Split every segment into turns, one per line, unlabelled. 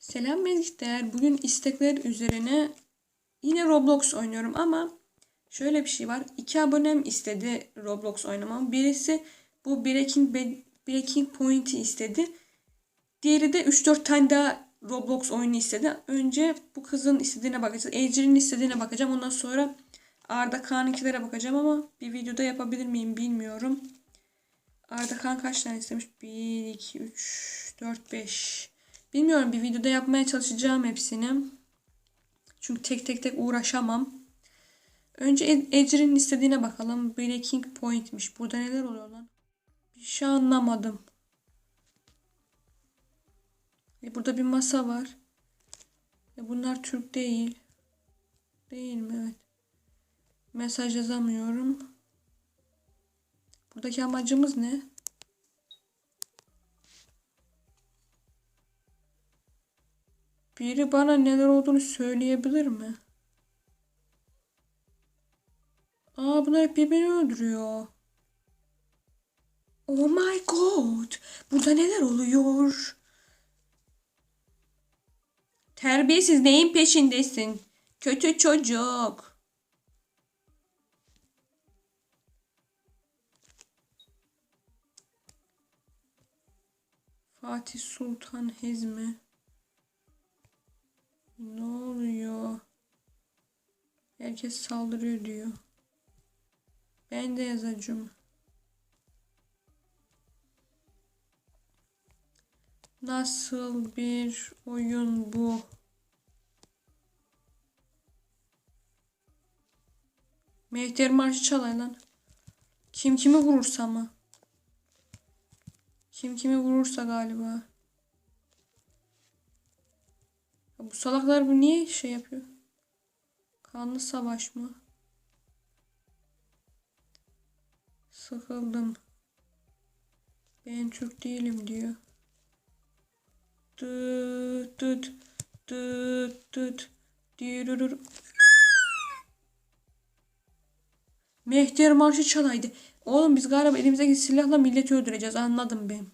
Selam Mezgitler. Bugün istekler üzerine yine Roblox oynuyorum ama şöyle bir şey var. İki abonem istedi Roblox oynamam. Birisi bu Breaking, Breaking Point'i istedi. Diğeri de 3-4 tane daha Roblox oyunu istedi. Önce bu kızın istediğine bakacağız. Ecrin'in istediğine bakacağım. Ondan sonra Arda Kaan'ınkilere bakacağım ama bir videoda yapabilir miyim bilmiyorum. Arda Kaan kaç tane istemiş? 1, 2, 3, 4, 5. Bilmiyorum bir videoda yapmaya çalışacağım hepsini. Çünkü tek tek tek uğraşamam. Önce Ecrin'in istediğine bakalım. Breaking Point'miş. Burada neler oluyor lan? Bir şey anlamadım. E burada bir masa var. E bunlar Türk değil. Değil mi? Evet. Mesaj yazamıyorum. Buradaki amacımız ne? Biri bana neler olduğunu söyleyebilir mi? Aa bunlar hep birbirini öldürüyor. Oh my god. Burada neler oluyor? Terbiyesiz neyin peşindesin? Kötü çocuk. Fatih Sultan Hezmi. Ne oluyor? Herkes saldırıyor diyor. Ben de yazacağım. Nasıl bir oyun bu? Mehter marşı çalay lan. Kim kimi vurursa mı? Kim kimi vurursa galiba. Bu salaklar bu niye şey yapıyor? Kanlı savaş mı? Sıkıldım. Ben Türk değilim diyor. Dıt dıt dıt dıt dirurur. Mehter marşı çalaydı. Oğlum biz galiba elimizdeki silahla milleti öldüreceğiz anladım ben.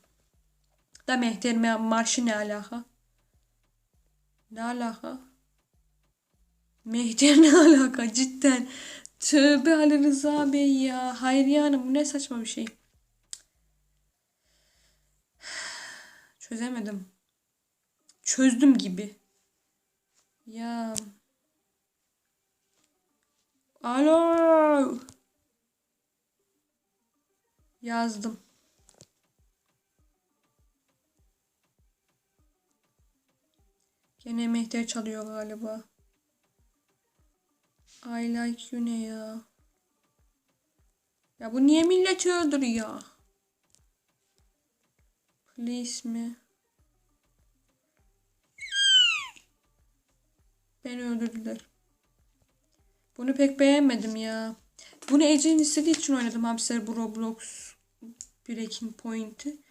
Da Mehter ma- marşı ne alaka? Ne alaka? Mehter ne alaka cidden? Tövbe Ali Rıza Bey ya. Hayriye Hanım bu ne saçma bir şey. Çözemedim. Çözdüm gibi. Ya. Alo. Yazdım. Gene mehter çalıyor galiba. I like you ne ya? Ya bu niye milleti öldürüyor? Please mi? Beni öldürdüler. Bunu pek beğenmedim ya. Bunu Ece'nin istediği için oynadım hamster bu Roblox Breaking Point'i.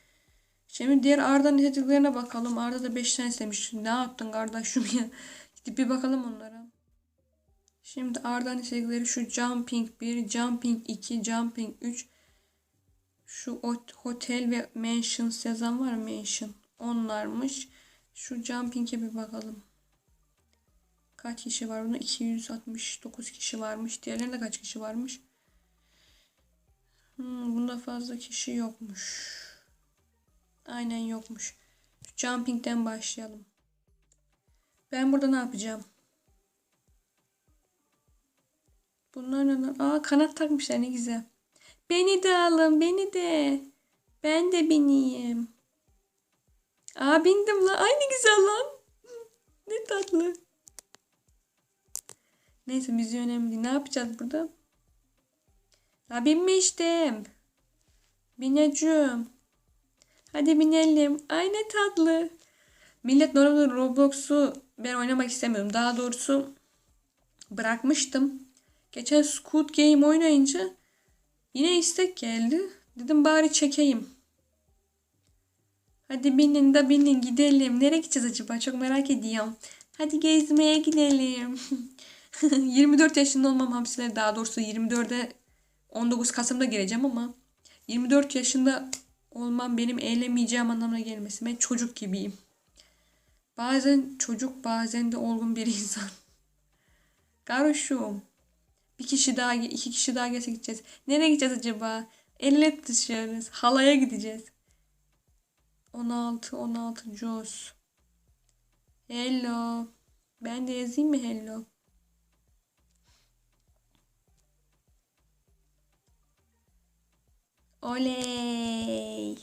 Şimdi diğer Arda'nın istediklerine bakalım. Arda da 5 tane istemiş. Ne yaptın kardeşim ya? Gidip bir bakalım onlara. Şimdi Arda'nın istedikleri şu Jumping 1, Jumping 2, Jumping 3. Şu ot- Hotel ve Mansions yazan var? Mansion. Onlarmış. Şu Jumping'e bir bakalım. Kaç kişi var bunda? 269 kişi varmış. Diğerlerinde kaç kişi varmış? Hmm, bunda fazla kişi yokmuş. Aynen yokmuş. Jumping'den başlayalım. Ben burada ne yapacağım? Bunlar ne? Aa kanat takmışlar ne güzel. Beni de alın beni de. Ben de bineyim. Aa bindim lan. Ay ne güzel lan. Ne tatlı. Neyse müziği önemli değil. Ne yapacağız burada? Ya binmiştim. Bineceğim. Hadi binelim. Ay ne tatlı. Millet normalde Roblox'u ben oynamak istemiyorum. Daha doğrusu bırakmıştım. Geçen Squid Game oynayınca yine istek geldi. Dedim bari çekeyim. Hadi binin de binin gidelim. Nereye gideceğiz acaba? Çok merak ediyorum. Hadi gezmeye gidelim. 24 yaşında olmam hamsiler. Daha doğrusu 24'e 19 Kasım'da gireceğim ama 24 yaşında olmam benim eğlenmeyeceğim anlamına gelmesi. Ben çocuk gibiyim. Bazen çocuk bazen de olgun bir insan. Karışım. Bir kişi daha, iki kişi daha gelse gideceğiz. Nereye gideceğiz acaba? Elle tutuşuyoruz. Halaya gideceğiz. 16, 16 Jos. Hello. Ben de yazayım mı hello? Oley.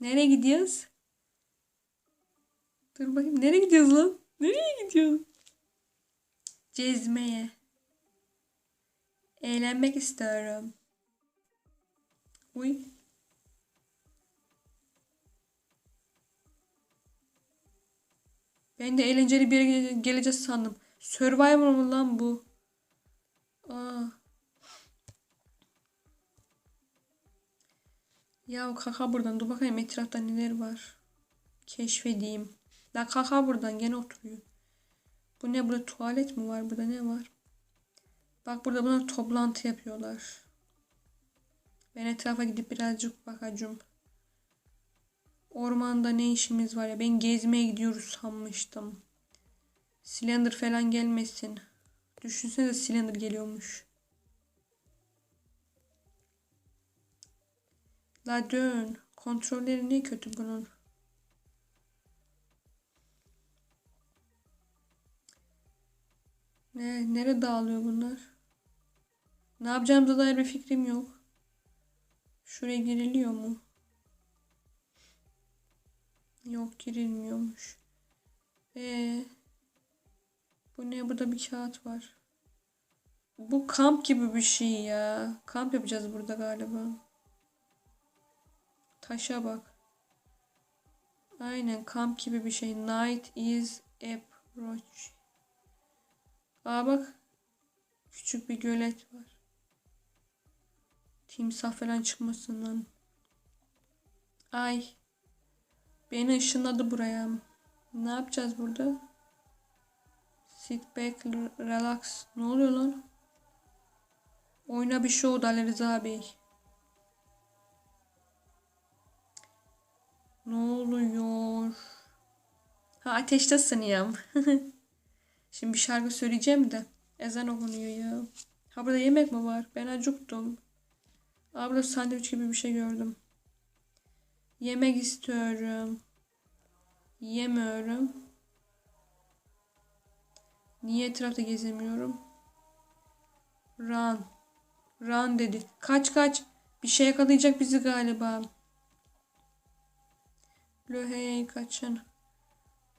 Nereye gidiyoruz? Dur bakayım. Nereye gidiyoruz lan? Nereye gidiyoruz? Cezmeye. Eğlenmek istiyorum. Uy. Ben de eğlenceli bir yere gele- geleceğiz sandım. Survivor mu lan bu? Aa. Ya kaka buradan. Dur bakayım etrafta neler var. Keşfedeyim. La kaka buradan gene oturuyor. Bu ne burada tuvalet mi var? Burada ne var? Bak burada bunlar toplantı yapıyorlar. Ben etrafa gidip birazcık bakacağım. Ormanda ne işimiz var ya? Ben gezmeye gidiyoruz sanmıştım. Slender falan gelmesin. Düşünsene Slender geliyormuş. La dön. Kontrolleri ne kötü bunun. Ne, nereye dağılıyor bunlar? Ne yapacağımıza dair bir fikrim yok. Şuraya giriliyor mu? Yok girilmiyormuş. Ee, bu ne? Burada bir kağıt var. Bu kamp gibi bir şey ya. Kamp yapacağız burada galiba. Taşa bak. Aynen kamp gibi bir şey. Night is approach. Aa bak. Küçük bir gölet var. Timsah falan çıkmasın lan. Ay. Beni ışınladı buraya. Ne yapacağız burada? Sit back, relax. Ne oluyor lan? Oyna bir show Ali Rıza Bey. Ne oluyor? Ha ateşte ısınıyorum. Şimdi bir şarkı söyleyeceğim de. Ezan okunuyor ya. Ha burada yemek mi var? Ben acıktım. Aa burada sandviç gibi bir şey gördüm. Yemek istiyorum. Yemiyorum. Niye etrafta gezemiyorum? Run. Run dedi. Kaç kaç. Bir şey yakalayacak bizi galiba. Löhey kaçın.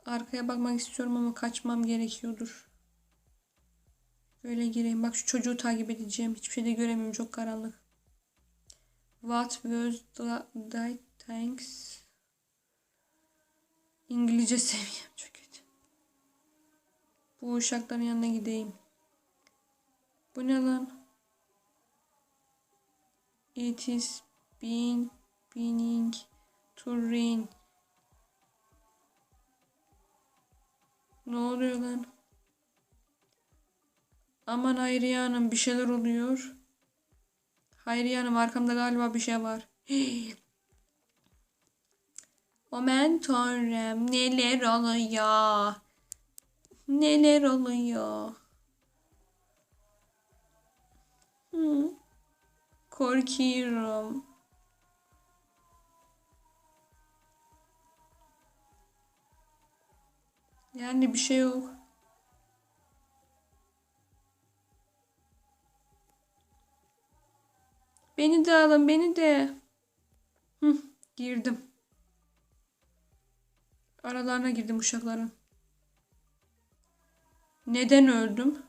Arkaya bakmak istiyorum ama kaçmam gerekiyordur. Böyle gireyim. Bak şu çocuğu takip edeceğim. Hiçbir şey de göremiyorum. Çok karanlık. What was the thanks? İngilizce seviyem çok kötü. Bu uşakların yanına gideyim. Bu ne lan? It is been beginning to rain. Ne oluyor lan? Aman Hayriye Hanım bir şeyler oluyor. Hayriye Hanım arkamda galiba bir şey var. Aman tanrım neler oluyor? Neler oluyor? Hı. Korkuyorum. Yani bir şey yok. Beni de alın, beni de. Hı, girdim. Aralarına girdim uşakların. Neden öldüm?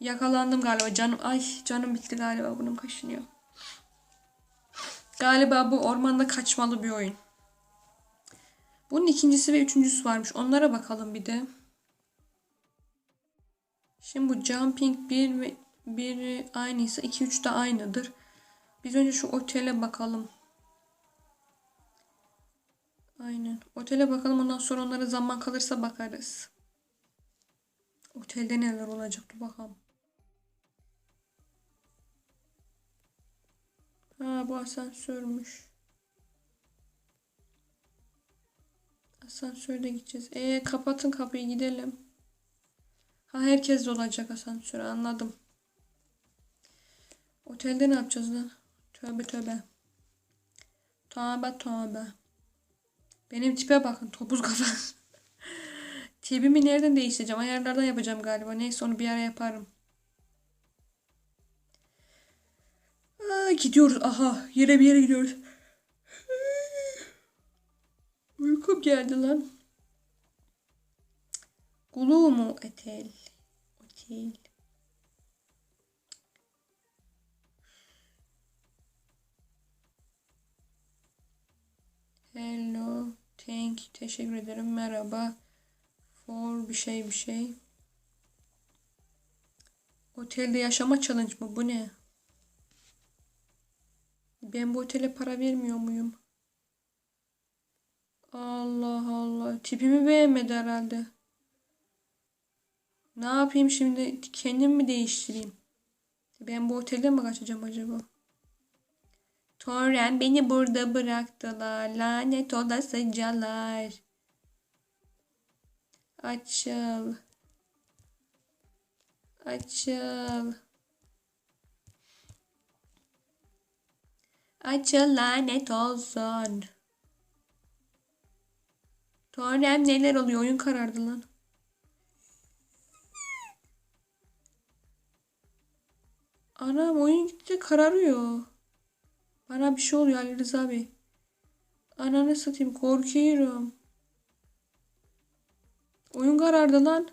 Yakalandım galiba. Canım ay canım bitti galiba. Bunun kaşınıyor. Galiba bu ormanda kaçmalı bir oyun. Bunun ikincisi ve üçüncüsü varmış. Onlara bakalım bir de. Şimdi bu jumping 1 ve 1 aynıysa 2 3 de aynıdır. Biz önce şu otele bakalım. Aynen. Otele bakalım ondan sonra onlara zaman kalırsa bakarız. Otelde neler olacaktı bakalım. Ha bu asansörmüş. Asansörde gideceğiz. E kapatın kapıyı gidelim. Ha herkes de olacak asansör anladım. Otelde ne yapacağız lan? Tövbe tövbe. Tövbe tövbe. Benim tipe bakın topuz kafa. Tipimi nereden değiştireceğim? Ayarlardan yapacağım galiba. Neyse onu bir ara yaparım. Aa, gidiyoruz. Aha yere bir yere gidiyoruz. Uykum geldi lan. Gulu mu otel? Otel. Hello. Thank. Teşekkür ederim. Merhaba. For bir şey bir şey. Otelde yaşama challenge mı? Bu ne? Ben bu otele para vermiyor muyum? Allah Allah. Tipimi beğenmedi herhalde. Ne yapayım şimdi? Kendim mi değiştireyim? Ben bu otelde mi kaçacağım acaba? Toren beni burada bıraktılar. Lanet olasıcalar. Açıl. Açıl. Açıl lanet olsun. Toren neler oluyor? Oyun karardı lan. Anam oyun gitti kararıyor. Bana bir şey oluyor Ali Rıza Bey. Ananı satayım korkuyorum. Oyun karardı lan.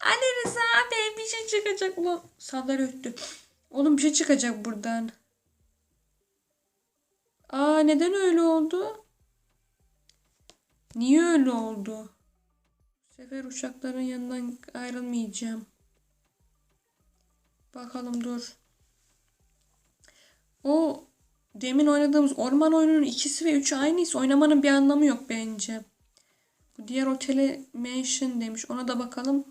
Ali Rıza Bey bir şey çıkacak ulan. Sandalye öttü. Oğlum bir şey çıkacak buradan. Aa neden öyle oldu? Niye öyle oldu? Bu sefer uçakların yanından ayrılmayacağım. Bakalım dur. O demin oynadığımız orman oyununun ikisi ve üçü aynıysa oynamanın bir anlamı yok bence. Bu diğer otele mansion demiş. Ona da bakalım.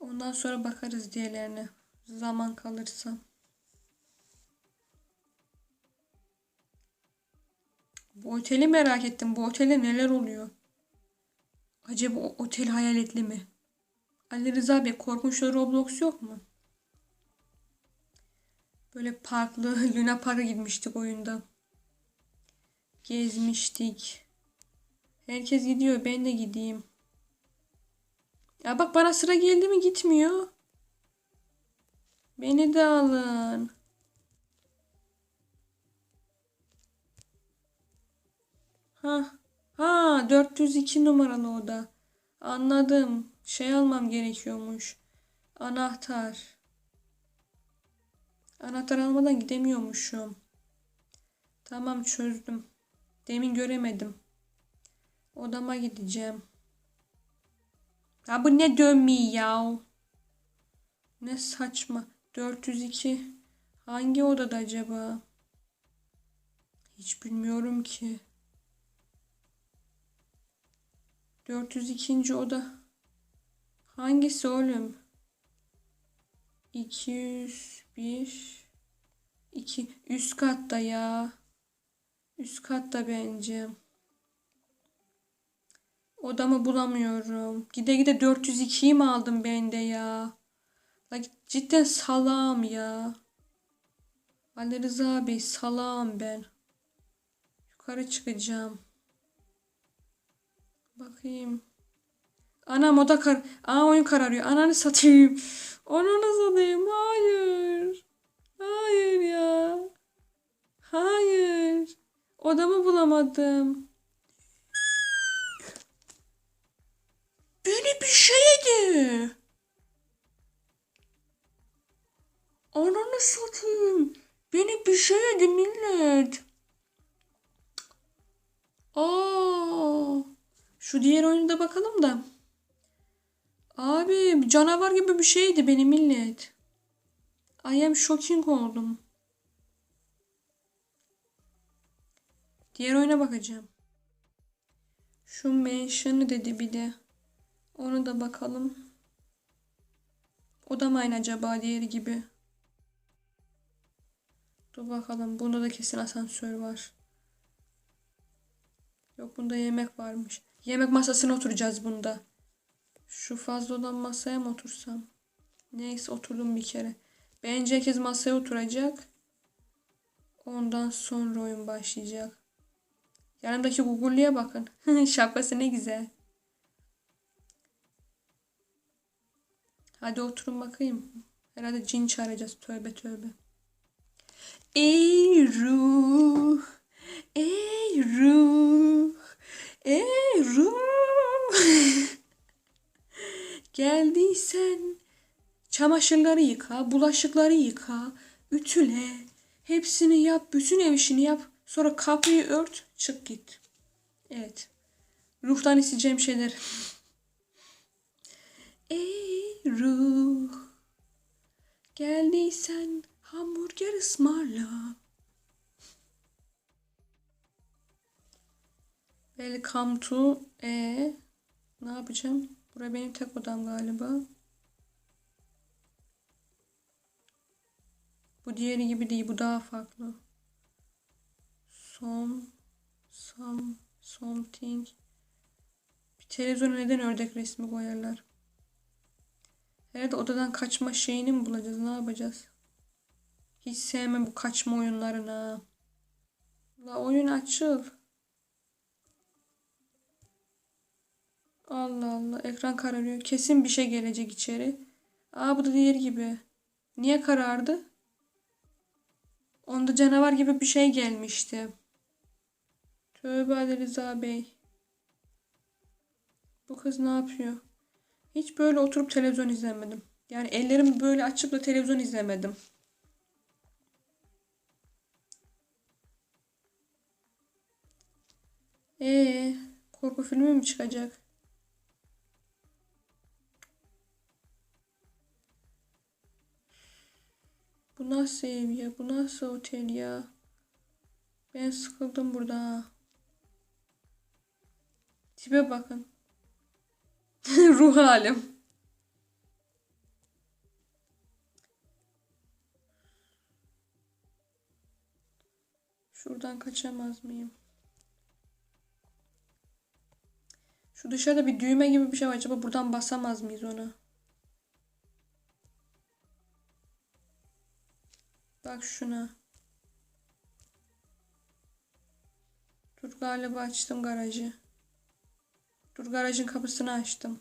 Ondan sonra bakarız diğerlerine. Zaman kalırsa. Bu oteli merak ettim. Bu otelde neler oluyor? Acaba o otel hayaletli mi? Ali Rıza Bey korkunçlu Roblox yok mu? Böyle parklı Luna Park'a gitmiştik oyunda. Gezmiştik. Herkes gidiyor ben de gideyim. Ya bak bana sıra geldi mi gitmiyor. Beni de alın. Ha. Ha 402 numaralı oda. Anladım. Şey almam gerekiyormuş. Anahtar. Anahtar almadan gidemiyormuşum. Tamam çözdüm. Demin göremedim. Odama gideceğim. Ya bu ne dönmeyi ya? Ne saçma. 402. Hangi odada acaba? Hiç bilmiyorum ki. 402. oda. Hangisi oğlum? 201 2 üst katta ya. Üst katta bence. Odamı bulamıyorum. Gide gide 402'yi mi aldım ben de ya? La cidden salam ya. Ali Rıza Bey salam ben. Yukarı çıkacağım. Bakayım. Anam oda kar... Aa oyun kararıyor. Ananı satayım. Ananı satayım. Hayır. Hayır ya. Hayır. Odamı bulamadım. Şu diğer oyuna da bakalım da. Abi canavar gibi bir şeydi benim millet. I am shocking oldum. Diğer oyuna bakacağım. Şu mention'ı dedi bir de. Onu da bakalım. O da mı aynı acaba diğeri gibi? Dur bakalım. Bunda da kesin asansör var. Yok bunda yemek varmış. Yemek masasına oturacağız bunda. Şu fazla olan masaya mı otursam? Neyse oturdum bir kere. Bence herkes masaya oturacak. Ondan sonra oyun başlayacak. Yanımdaki Google'liye bakın. Şapkası ne güzel. Hadi oturun bakayım. Herhalde cin çağıracağız. Tövbe tövbe. Ey ruh. Ey ruh. Ey ruh. Geldiysen çamaşırları yıka, bulaşıkları yıka, ütüle. Hepsini yap, bütün ev işini yap. Sonra kapıyı ört, çık git. Evet. Ruhtan isteyeceğim şeyler. Ey ruh. Geldiysen hamburger ısmarla. Welcome to e ne yapacağım? Bura benim tek odam galiba. Bu diğeri gibi değil. Bu daha farklı. Some, some, something. Bir televizyona neden ördek resmi koyarlar? Herhalde odadan kaçma şeyini mi bulacağız? Ne yapacağız? Hiç sevmem bu kaçma oyunlarını. La oyun açıl. Allah Allah. Ekran kararıyor. Kesin bir şey gelecek içeri. Aa bu da diğer gibi. Niye karardı? Onda canavar gibi bir şey gelmişti. Tövbe Ali Rıza Bey. Bu kız ne yapıyor? Hiç böyle oturup televizyon izlemedim. Yani ellerimi böyle açıp da televizyon izlemedim. Ee, korku filmi mi çıkacak? Bu nasıl ev ya? Bu nasıl otel ya? Ben sıkıldım burada. ha. Tipe bakın. Ruh halim. Şuradan kaçamaz mıyım? Şu dışarıda bir düğme gibi bir şey var. Acaba buradan basamaz mıyız ona? Bak şuna. Dur galiba açtım garajı. Dur garajın kapısını açtım.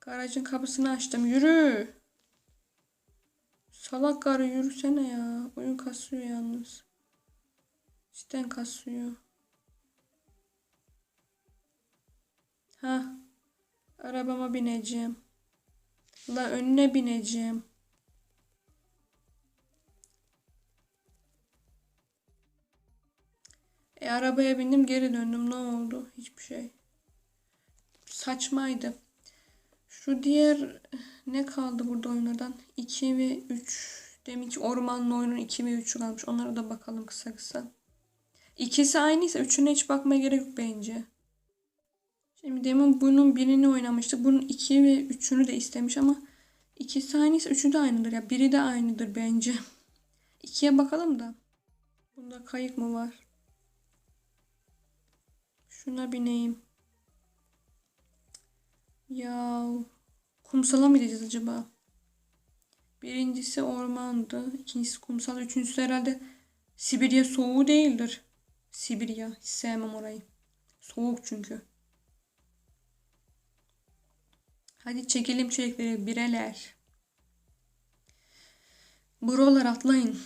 Garajın kapısını açtım. Yürü. Salak karı yürüsene ya. Oyun kasıyor yalnız. Cidden kasıyor. Ha. Arabama bineceğim. La önüne bineceğim. E arabaya bindim geri döndüm. Ne oldu? Hiçbir şey. Saçmaydı. Şu diğer ne kaldı burada oyunlardan? 2 ve 3. Deminki ormanlı oyunun 2 ve 3'ü kalmış. Onlara da bakalım kısa kısa. İkisi aynıysa üçüne hiç bakmaya gerek yok bence. Şimdi demin bunun birini oynamıştık. Bunun 2 ve 3'ünü de istemiş ama ikisi aynıysa üçü de aynıdır ya. Biri de aynıdır bence. İkiye bakalım da. Bunda kayık mı var? Şuna bineyim. Ya kumsala mı gideceğiz acaba? Birincisi ormandı. ikincisi kumsal. Üçüncüsü herhalde Sibirya soğuğu değildir. Sibirya. Hiç sevmem orayı. Soğuk çünkü. Hadi çekelim çelikleri bireler. Brolar atlayın.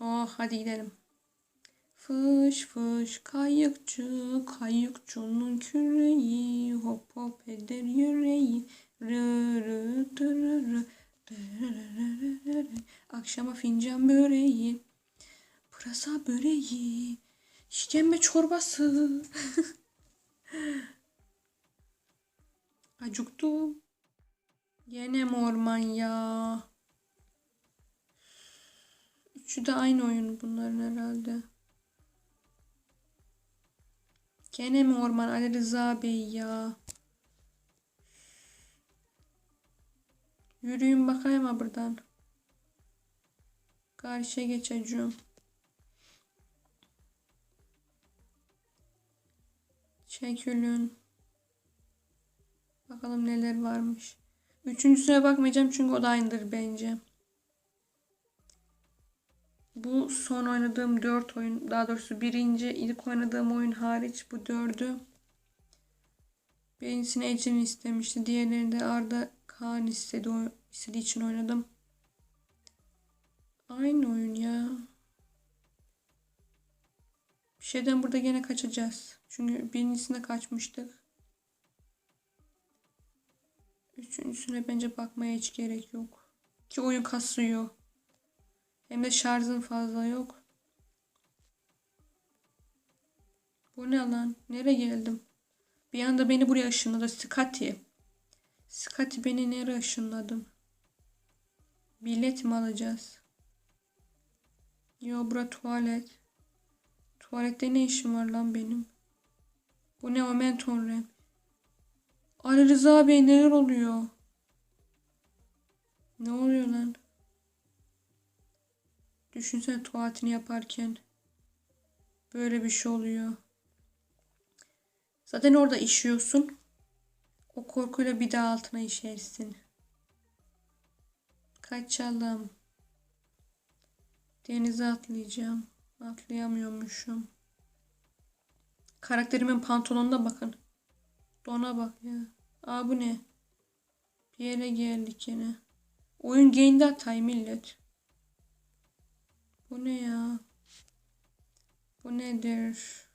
Oh hadi gidelim. Fış fış kayıkçı, kayıkçının küreği, hop hop eder yüreği, rı rı tırı rı. Akşama fincan böreği, pırasa böreği, işkembe çorbası. Acıktım. Gene mi orman ya? Üçü de aynı oyun bunların herhalde. Gene mi orman Ali Rıza Bey ya? Yürüyün bakayım ha buradan. Karşıya geçeceğim. Çekilin. Bakalım neler varmış. Üçüncüsüne bakmayacağım çünkü o da aynıdır bence. Bu son oynadığım dört oyun. Daha doğrusu birinci ilk oynadığım oyun hariç bu dördü. Birincisini Ecrin istemişti. Diğerlerini de Arda Kaan istedi. İstediği için oynadım. Aynı oyun ya. Bir şeyden burada gene kaçacağız. Çünkü birincisine kaçmıştık. Üçüncüsüne bence bakmaya hiç gerek yok. Ki oyun kasıyor. Hem de şarjın fazla yok. Bu ne lan? Nereye geldim? Bir anda beni buraya ışınladı. Scotty. Scotty beni nereye ışınladım? Bilet mi alacağız? Yo bura tuvalet. Tuvalette ne işim var lan benim? Bu ne o menton rem? Ali Rıza Bey neler oluyor? Ne oluyor lan? Düşünsene tuvaletini yaparken. Böyle bir şey oluyor. Zaten orada işiyorsun. O korkuyla bir daha altına işersin. Kaçalım. Denize atlayacağım. Atlayamıyormuşum. Karakterimin pantolonuna bakın. Dona bak ya. Aa bu ne? Bir yere geldik yine. Oyun gain'de hatay millet. Bu ne ya? Bu nedir?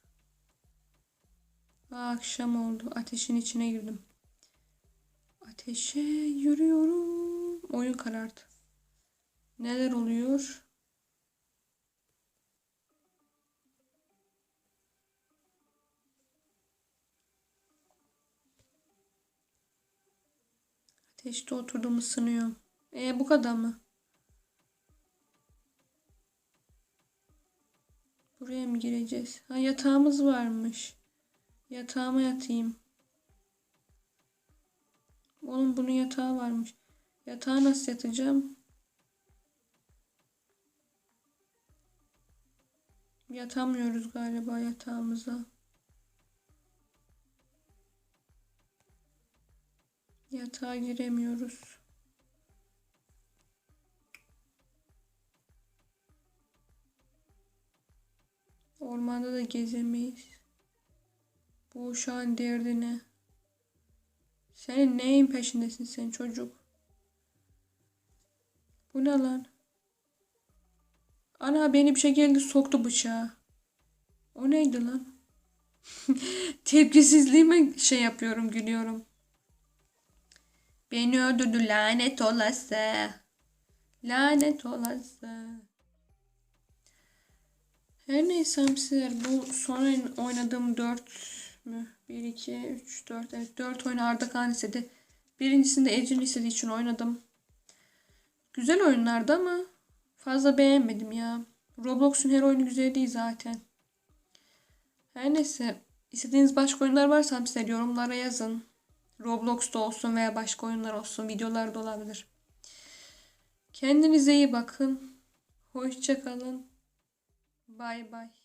Aa, akşam oldu. Ateşin içine girdim. Ateşe yürüyorum. Oyun karardı. Neler oluyor? Ateşte oturdum ısınıyorum. E bu kadar mı? Buraya mı gireceğiz? Ha yatağımız varmış. Yatağıma yatayım. Oğlum bunun yatağı varmış. Yatağa nasıl yatacağım? Yatamıyoruz galiba yatağımıza. Yatağa giremiyoruz. Ormanda da gezemeyiz. Bu uşağın derdi? Senin neyin peşindesin sen çocuk? Bu ne lan? Ana beni bir şey geldi soktu bıçağa. O neydi lan? Tepkisizliğime şey yapıyorum gülüyorum. Beni öldürdü lanet olası. Lanet olası. Her neyse hamsiler bu son oynadığım 4 mü? 1, 2, 3, 4. Evet 4 oyunu Arda Kaan istedi. Birincisinde Ecin istediği için oynadım. Güzel oyunlardı ama fazla beğenmedim ya. Roblox'un her oyunu güzel değil zaten. Her neyse istediğiniz başka oyunlar varsa hamsiler yorumlara yazın. Roblox'ta olsun veya başka oyunlar olsun. Videolar da olabilir. Kendinize iyi bakın. Hoşçakalın. Bay bay.